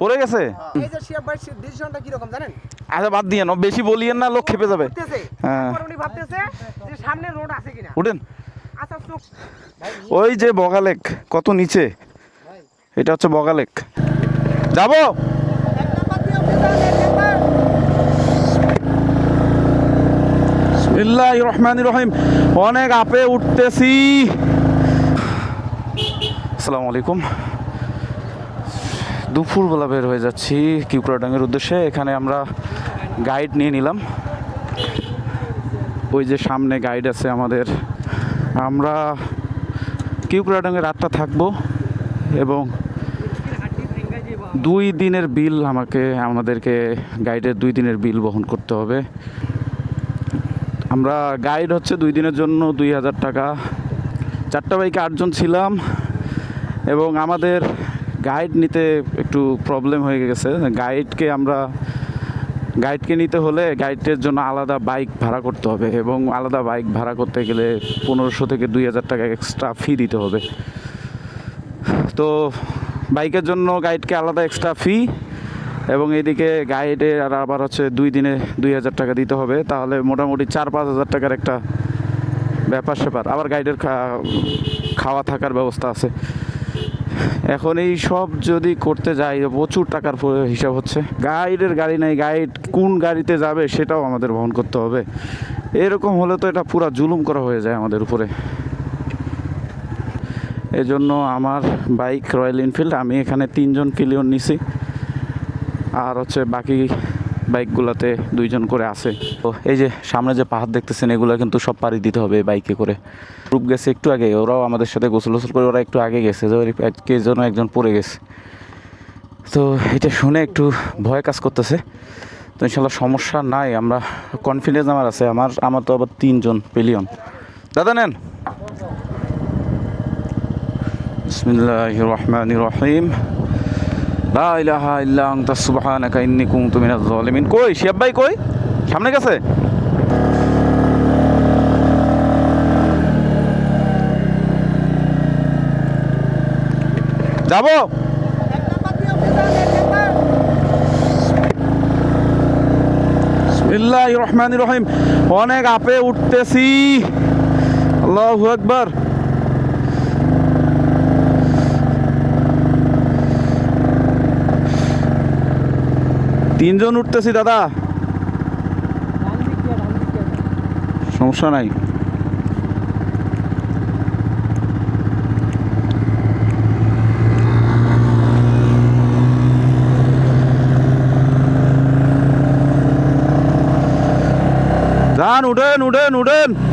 পড়ে গেছে? এই যে শিয়া ভাই ডিসিশনটা কি রকম জানেন? আচ্ছা বাদ দিয়ে বেশি বলিয়েন না লোক খেপে যাবে। হ্যাঁ। উনি ভাবতেছে যে সামনে রোড আছে কিনা। উঠেন। আচ্ছা ওই যে বগালেক কত নিচে? এটা হচ্ছে বগালেক যাব। বিসমিল্লাহ রহমান রহিম। অনেক আপে উঠতেছি। আসসালামু আলাইকুম। দুপুরবেলা বের হয়ে যাচ্ছি কিউকড়াডাঙ্গের উদ্দেশ্যে। এখানে আমরা গাইড নিয়ে নিলাম। ওই যে সামনে গাইড আছে আমাদের। আমরা কিউকড়াডাঙ্গে রাতটা থাকব এবং দুই দিনের বিল আমাকে, আমাদেরকে গাইডের দুই দিনের বিল বহন করতে হবে। আমরা গাইড হচ্ছে দুই দিনের জন্য দুই হাজার টাকা। চারটা বাইকে আটজন ছিলাম এবং আমাদের গাইড নিতে একটু প্রবলেম হয়ে গেছে। গাইডকে আমরা গাইডকে নিতে হলে গাইডের জন্য আলাদা বাইক ভাড়া করতে হবে এবং আলাদা বাইক ভাড়া করতে গেলে পনেরোশো থেকে দুই হাজার টাকা এক্সট্রা ফি দিতে হবে। তো বাইকের জন্য গাইডকে আলাদা এক্সট্রা ফি এবং এদিকে গাইডে আর আবার হচ্ছে দুই দিনে দুই হাজার টাকা দিতে হবে। তাহলে মোটামুটি চার পাঁচ হাজার টাকার একটা ব্যাপার স্যাপার আবার গাইডের খাওয়া থাকার ব্যবস্থা আছে। এখন এই সব যদি করতে যাই, প্রচুর টাকার হিসাব হচ্ছে। গাইডের গাড়ি নেই, গাইড কোন গাড়িতে যাবে সেটাও আমাদের বহন করতে হবে। এরকম হলে তো এটা পুরা জুলুম করা হয়ে যায় আমাদের উপরে। এজন্য আমার বাইক রয়্যাল এনফিল্ড, আমি এখানে তিনজন ক্লিয়র নিছি। আর হচ্ছে বাকি বাইকগুলোতে দুইজন করে আছে। তো এই যে সামনে যে পাহাড় দেখতেছেন, এগুলো কিন্তু সব পাড়ি দিতে হবে বাইকে করে। গ্রুপ গেছে একটু আগে, ওরাও আমাদের সাথে গোসল গোসল করে, ওরা একটু আগে গেছে কে যেন একজন পড়ে গেছে। তো এটা শুনে একটু ভয় কাজ করতেছে। তো ইনশাল্লাহ সমস্যা নাই, আমরা কনফিডেন্স আমার আছে, আমার আমার তো আবার তিনজন পেলিয়ন দাদা, নেন। বিসমিল্লাহ রহমান রহিম। লা ইলাহা ইল্লা আনতা, সুবহানাকা ইন্নী কুনতু মিনাজ জালিমিন কই, শিয়াব ভাই কই? সামনে গেছে? যাব? রহমান রহিম। অনেক আপে উঠতেছি। আল্লাহু আকবার। তিনজন উঠতেছি দাদা। সমস্যা নাই। উঠেন উঠেন উঠেন।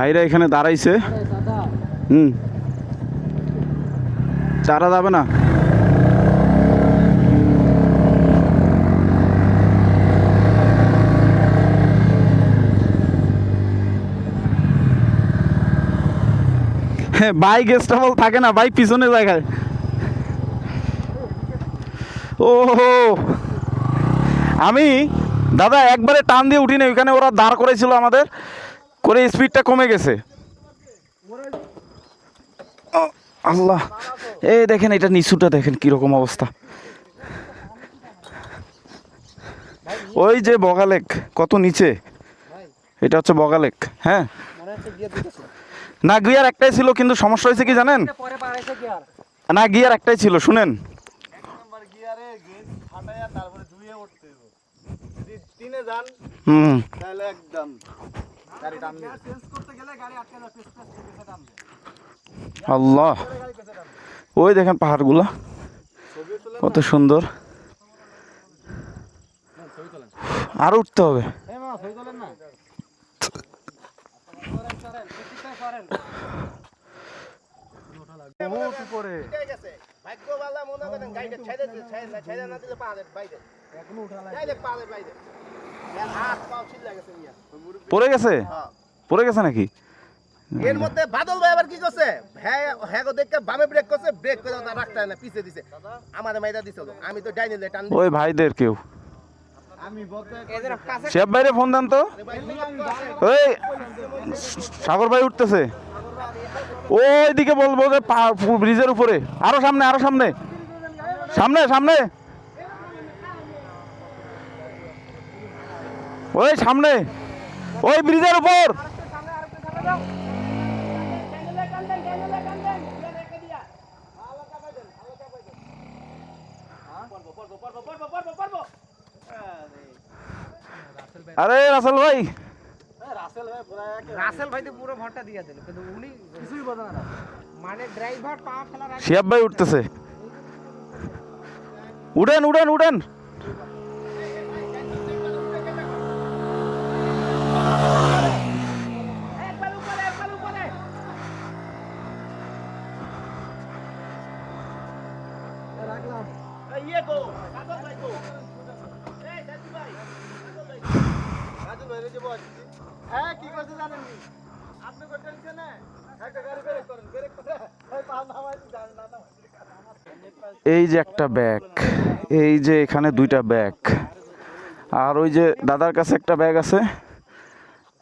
ভাইরা এখানে দাঁড়াইছে। হুম। চারা যাবে না? হ্যাঁ বাইক স্টেবল থাকে না বাইক পিছনে জায়গায়। ও আমি, দাদা একবারে টান দিয়ে উঠিনি, ওইখানে ওরা দাঁড় করেছিল আমাদের। করে স্পিডটা কমে গেছে। আল্লাহ। এই দেখেন, এটা নিচুটা দেখেন কীরকম অবস্থা। ওই যে বগালেক কত নিচে? এটা হচ্ছে বগালেক হ্যাঁ। না, গিয়ার একটাই ছিল, কিন্তু সমস্যা হয়েছে কি জানেন? না, গিয়ার একটাই ছিল, শুনেন। হুম। চেঞ্জ করতে গেলে গাড়ি আটকে যাবে, পেছ- পেছ- টানবে। আল্লাহ। ওই দেখেন পাহাড়গুলো। কত সুন্দর। আর উঠতে হবে। মনে করেন গাড়িটা ছেড়ে দিলে ছেড়ে না ছেড়ে না দিলে বাইরে। এখনও বাইরে। পড়ে গেছে? হ্যাঁ পড়ে গেছে নাকি? এর মধ্যে বাদল ভাই আবার কি করছে? হ্যাঁ হ্যাঁ গো দেখে বামে ব্রেক করছে ব্রেক করে ওটা রাখতে না পিছে দিছে। আমার মাইরা দিছিল আমি তো ডাইনে টান ওই ভাইদের কেউ। আমি শেফ ভাইরে ফোন দেন তো। ওই সাগর ভাই উঠতেছে। ওইদিকে বলব যে পা- ব্রিজের উপরে। আরও সামনে আরও সামনে। সামনে সামনে। ওই সামনে। ওই ব্রিজের উপর। আরে রাসেল ভাই। মানে শিয়াব ভাই উঠতেছে। উঠেন উঠেন উঠেন রাখলাম ইয়ে গো বাদল ভাই গো এই সাজু ভাই বাদল ভাই বাদল ভাই রে যে বল এই যে একটা ব্যাগ এই যে এখানে দুইটা ব্যাগ আর ওই যে দাদার কাছে একটা ব্যাগ আছে।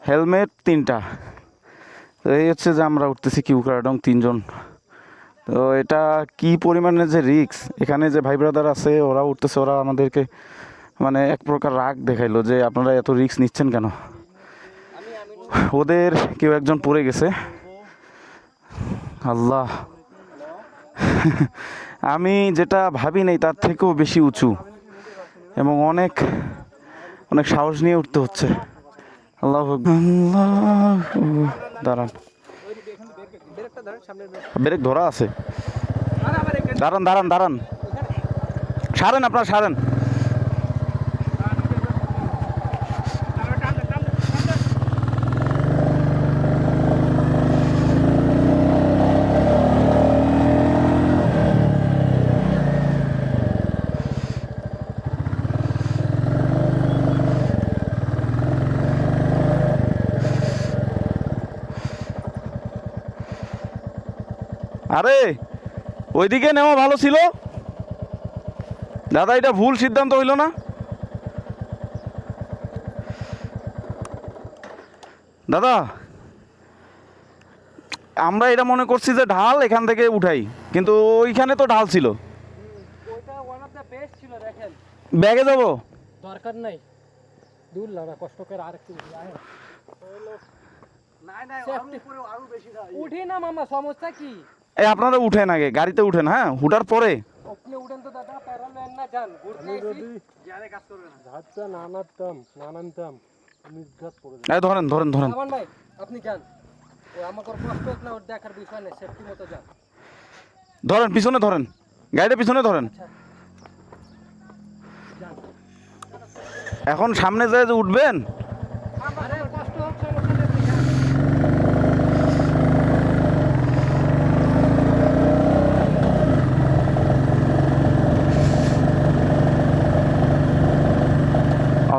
হেলমেট তিনটা। তো এই হচ্ছে যে আমরা উঠতেছি কিউ কিউকারাডং তিনজন। তো এটা কি পরিমাণে যে রিক্স এখানে যে ভাই ব্রাদার আছে ওরা উঠতেছে, ওরা আমাদেরকে মানে এক প্রকার রাগ দেখাইলো যে আপনারা এত রিক্স নিচ্ছেন কেন? ওদের কেউ একজন পড়ে গেছে। আল্লাহ। আমি যেটা ভাবি নাই, তার থেকেও বেশি উঁচু। এবং অনেক অনেক সাহস নিয়ে উঠতে হচ্ছে। আল্লাহ আল্লাহ দাঁড়ান। ব্রেক ধরা আছে। দাঁড়ান দাঁড়ান দাঁড়ান। সারেন আপনার সারেন। আরে ওইদিকে নেওয়া ভালো ছিল। দাদা এটা ভুল সিদ্ধান্ত হইল না। দাদা আমরা এটা মনে করছি যে ঢাল এখান থেকে উঠাই কিন্তু ওইখানে তো ঢাল ছিল। ওইটা ওয়ান অফ দ্য বেস্ট ছিল দেখেন। ব্যাগে যাব? দরকার নাই। দূর লাগা কষ্ট করে আর একটু আয়। নাই নাই আরও উপরে আরও বেশি না উঠি না মামা সমস্যা কি? এই আপনারা উঠেন আগে গাড়িতে উঠেন হ্যাঁ? উঠার পরে। আপনি উঠেন তো দাদা প্যারাল নেন না যান ঘুরতে আসি যারে কাজ করবে না। ধাচ্চা নানাতাম নানানতাম নির্ঘাত পড়ে এই ধরেন ধরেন ধরেন। ধরেন পিছনে ধরেন। গাড়িটা পিছনে ধরেন। এখন সামনে যায় যে উঠবেন আরে কষ্ট হোক সমস্যা নেই আপনি যান।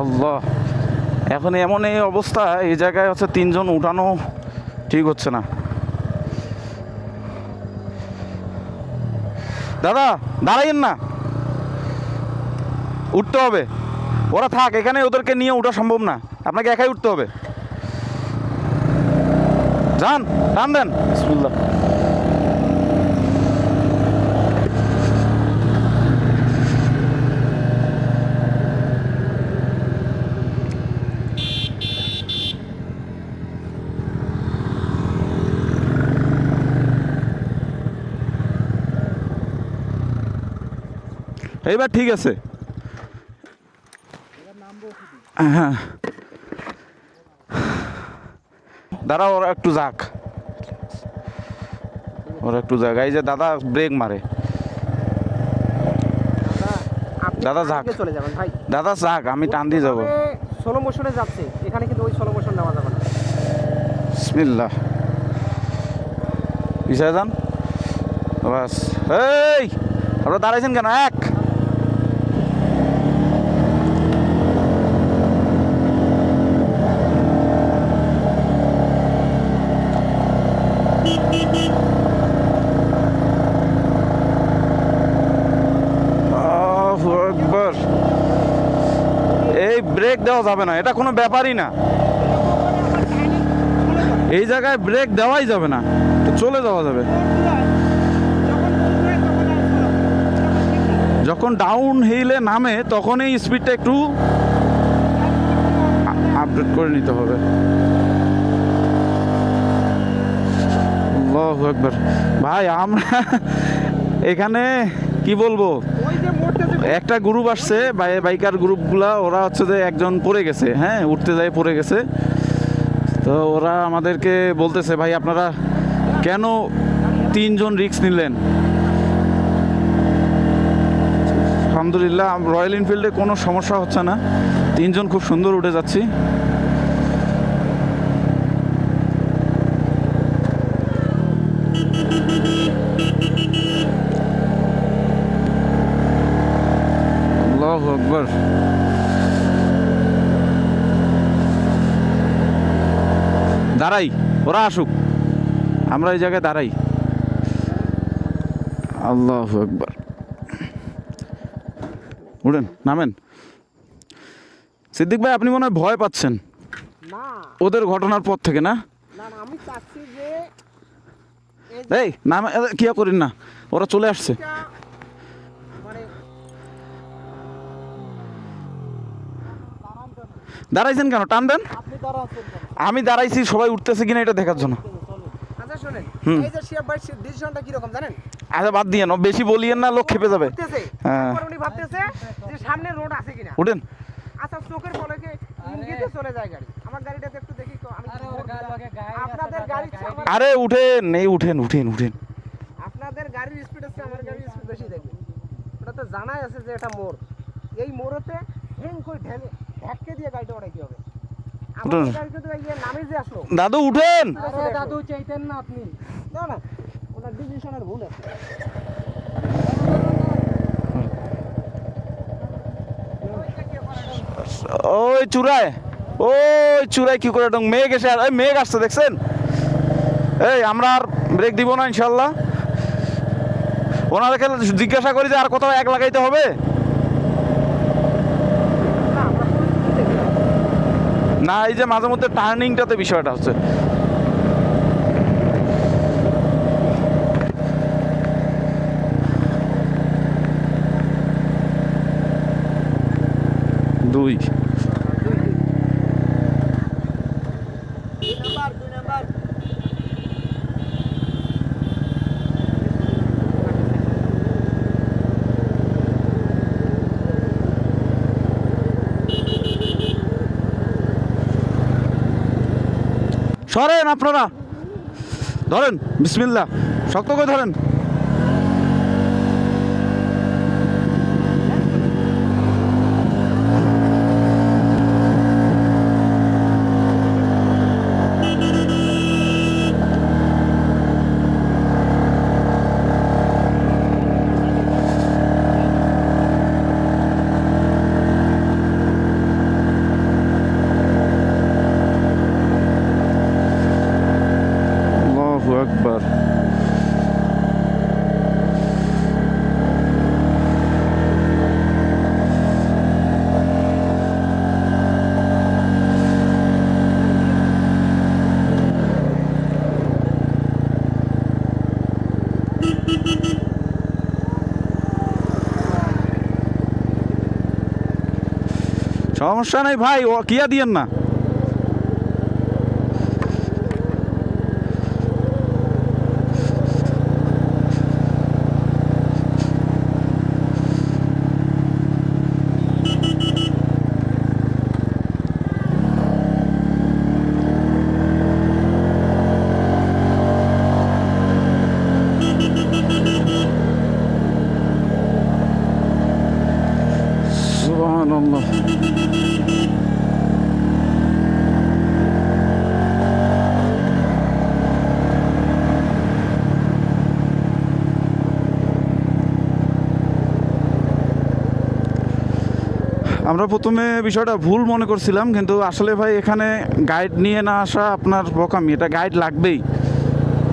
আল্লাহ এখন এমন এই অবস্থা, এই জায়গায় হচ্ছে তিনজন উঠানো ঠিক হচ্ছে না। দাদা দাঁড়াইন না। উঠতে হবে। ওরা থাক, এখানে ওদেরকে নিয়ে ওঠা সম্ভব না। আপনাকে একাই উঠতে হবে। যান টান দেন। বিসমিল্লাহ। এইবার ঠিক আছে। হ্যাঁ। দাঁড়া ওরা একটু যাক। ওরা একটু যাক। এই যে দাদা ব্রেক মারে। দাদা যাক। চলে যাবেন ভাই দাদা যাক আমি টান দিয়ে যাব। ষোলো মোশনে যাচ্ছে। এখানে কিন্তু ওই ষোলো মোশন নেওয়া যাবে না। বিসমিল্লাহ। পিছিয়ে যান। বাস। এই! আপনারা দাঁড়াইছেন কেন? এক আল্লাহু আকবার। এই ব্রেক দেওয়া যাবে না, এটা কোনো ব্যাপারই না। এই জায়গায় ব্রেক দেওয়াই যাবে না, তো চলে যাওয়া যাবে। যখন ডাউন হিলে নামে তখন এই স্পিডটা একটু আপডেট করে নিতে হবে। আকবার। ভাই, আমরা এখানে কি বলব? একটা গ্রুপ আসছে, বাই- বাইকার গ্রুপগুলা ওরা হচ্ছে যে একজন পড়ে গেছে হ্যাঁ উঠতে যায়, পড়ে গেছে। তো ওরা আমাদেরকে বলতেছে, ভাই, আপনারা কেন তিনজন রিক্স নিলেন? আলহামদুলিল্লাহ রয়্যাল এনফিল্ডে কোনো সমস্যা হচ্ছে না। তিনজন খুব সুন্দর উঠে যাচ্ছি আল্লাহ আকবর দাঁড়াই ওরা আসুক। আমরা এই জায়গায় দাঁড়াই। আল্লাহ আকবর। উঠেন নামেন। সিদ্দিক ভাই আপনি মনে হয় ভয় পাচ্ছেন। ওদের ঘটনার পর থেকে না? এই নামে কিয়া করেন না। ওরা চলে আসছে। দাঁড়াইছেন কেন? টান দেন। আমি দাঁড়াইছি সবাই উঠতেছে কিনা এটা দেখার জন্য। আচ্ছা শুনেন হুম। এই যে শিয়া বাইক ডিসিশনটা কি রকম জানেন? আচ্ছা বাদ দিয়ে বেশি বলিয়েন না লোক খেপে যাবে। হ্যাঁ। তারপর ভাবতেছে যে সামনে রোড আছে কিনা। উঠেন। আচ্ছা চোখের ফলকে ইঙ্গিতে চলে যায় গাড়ি। আমার গাড়িটাতে একটু দেখি তো আমি আপনাদের গাড়ি আরে উঠেন। এই উঠেন উঠেন উঠেন। আপনাদের গাড়ির স্পিড হচ্ছে আমার গাড়ির স্পিড বেশি দেখবে ওটা তো জানাই আছে যে এটা মোড়। এই মোড়েতে হেং করে ঢেলে। দিয়ে গাড়িটা হবে? দাদু উঠেন! দাদু চাইতেন না আপনি। না না ওনার ডিসিশনের ভুল আছে। ওই চূড়ায় ওই চূড়ায় কি করে ডং মেঘ এসে আর- এই মেঘ আসছে দেখছেন? এই আমরা আর ব্রেক দিব না ইনশাল্লাহ। ওনাদেরকে জিজ্ঞাসা করি যে আর কোথাও এক লাগাইতে হবে না আমরা পরিস্থিতি দেখি। না এই যে মাঝে মধ্যে টার্নিংটাতে বিষয়টা হচ্ছে দুই দুই নাম্বার দুই নাম্বার সরেন আপনারা। ধরেন বিসমিল্লা শক্ত করে ধরেন আল্লাহু আকবার সমস্যা নাই ভাই ও কিয়া দিয়েন না। Subhanallah. আমরা প্রথমে বিষয়টা ভুল মনে করছিলাম, কিন্তু আসলে ভাই এখানে গাইড নিয়ে না আসা আপনার বোকামি, এটা গাইড লাগবেই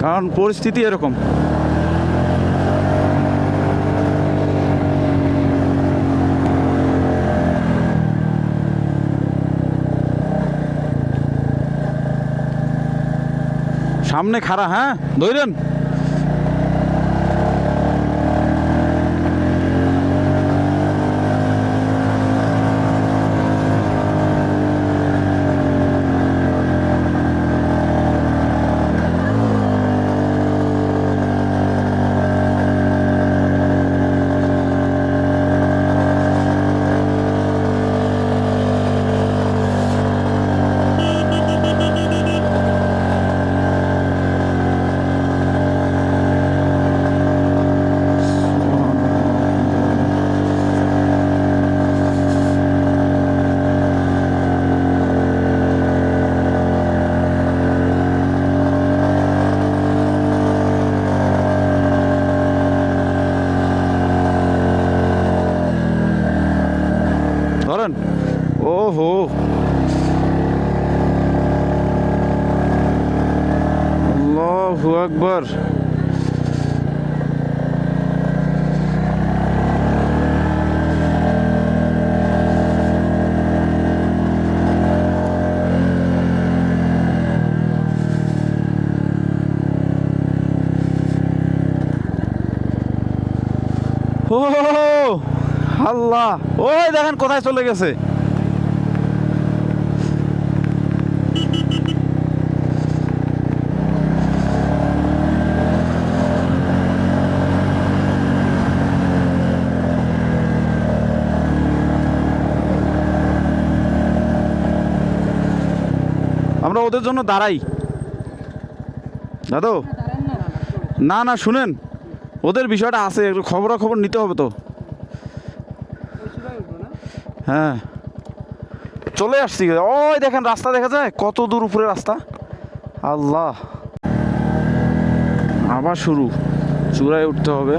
কারণ পরিস্থিতি এরকম সামনে খাড়া হ্যাঁ? ধরেন ধরেন ও হো আল্লাহু আকবার ও আল্লাহ। ওই দেখেন কোথায় চলে গেছে। আমরা ওদের জন্য দাঁড়াই। দাদু? না না শুনেন। ওদের বিষয়টা আছে একটু খবরাখবর নিতে হবে তো। হ্যাঁ। চলে আসছি। ওই দেখেন, রাস্তা দেখা যায়? কত দূর উপরে রাস্তা? আল্লাহ। আবার শুরু। চূড়ায় উঠতে হবে।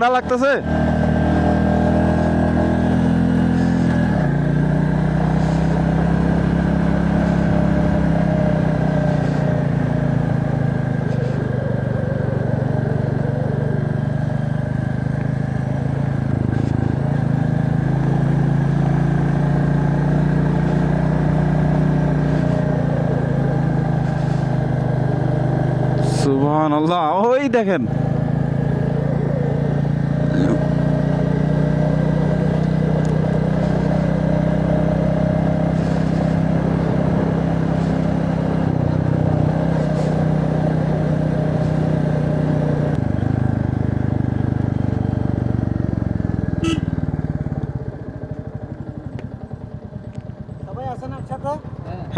ঠান্ডা লাগতেছে সুবহান আল্লাহ ওই দেখেন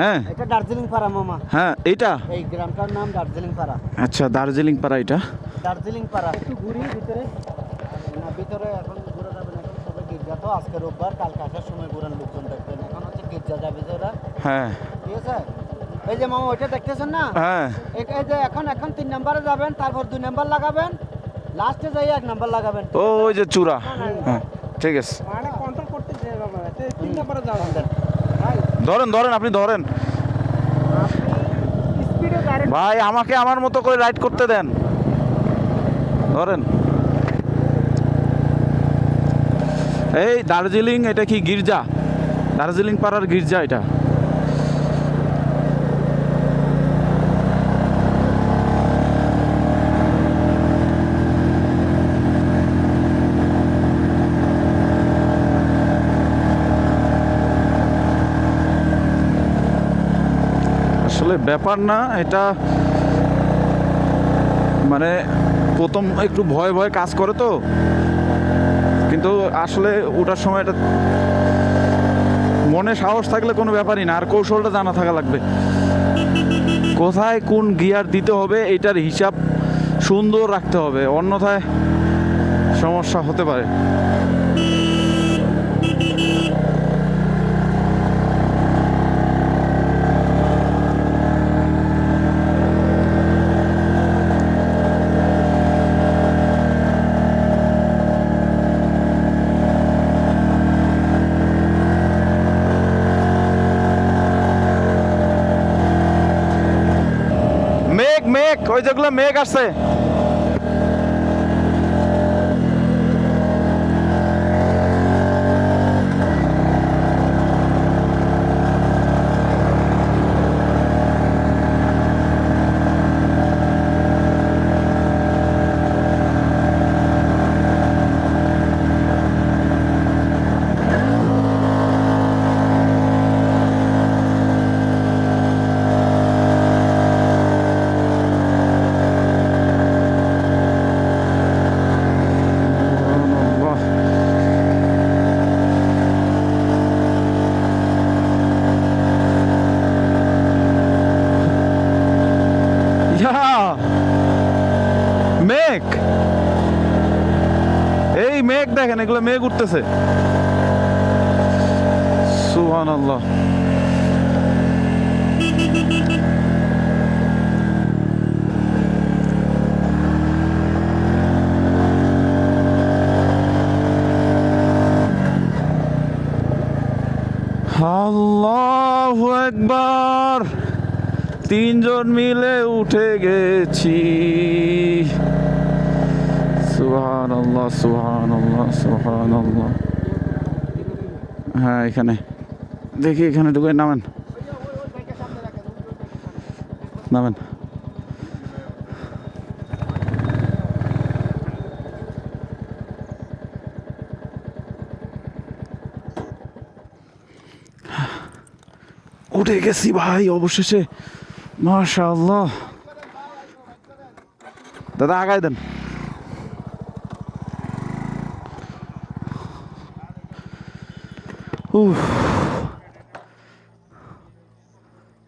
হ্যাঁ। এটা দার্জিলিং পাড়া মামা। হ্যাঁ এইটা? এই গ্রামটার নাম দার্জিলিং পাড়া। আচ্ছা দার্জিলিং পাড়া এটা? দার্জিলিং পাড়া। একটু ঘুরি ভিতরে। না ভিতরে এখন ঘুরে যাবেন এখন সবাই গির্জা তো আজকে রোববার কালকে আসার সময় ঘুরেন লোকজন দেখবেন। এখন হচ্ছে গির্জা যাবে হ্যাঁ। ঠিক আছে? এই যে মামা ওইটা দেখতেছেন না? হ্যাঁ। এই যে এখন এখন তিন নাম্বারে যাবেন তারপর দুই নাম্বার লাগাবেন। লাস্টে যাই এক নাম্বার লাগাবেন। ও ওই যে চূড়া। হ্যাঁ। ঠিক আছে। মানে কন্ট্রোল করতে তিন নম্বরে যাওয়া ধরেন ধরেন, আপনি ধরেন। ভাই, আমাকে আমার মতো করে রাইড করতে দেন। ধরেন। এই দার্জিলিং, এটা কি গির্জা? দার্জিলিং পাড়ার গির্জা এটা। আসলে ব্যাপার না, এটা মানে প্রথম একটু ভয় ভয় কাজ করে তো। কিন্তু আসলে ওটার সময় এটা মনে সাহস থাকলে কোনো ব্যাপারই না, আর কৌশলটা জানা থাকা লাগবে। কোথায় কোন গিয়ার দিতে হবে, এটার হিসাব সুন্দর রাখতে হবে, অন্যথায় সমস্যা হতে পারে মেঘ মেঘ ওই যেগুলো মেঘ আসছে আল্লাহ। ইয়া! মেঘ এই মেঘ দেখেন এগুলো মেঘ উঠতেছে। সুহান আল্লাহ আল্লাহ একবার তিনজন মিলে উঠে গেছি। সুহান আল্লাহ সুহান আল্লাহ সুহান আল্লাহ হ্যাঁ এখানে। দেখি, এখানে ঢুকে নামেন। নামেন। উঠে গেছি ভাই, অবশেষে। মাশাআল্লাহ। দাদা, আগায় দেন। Oof.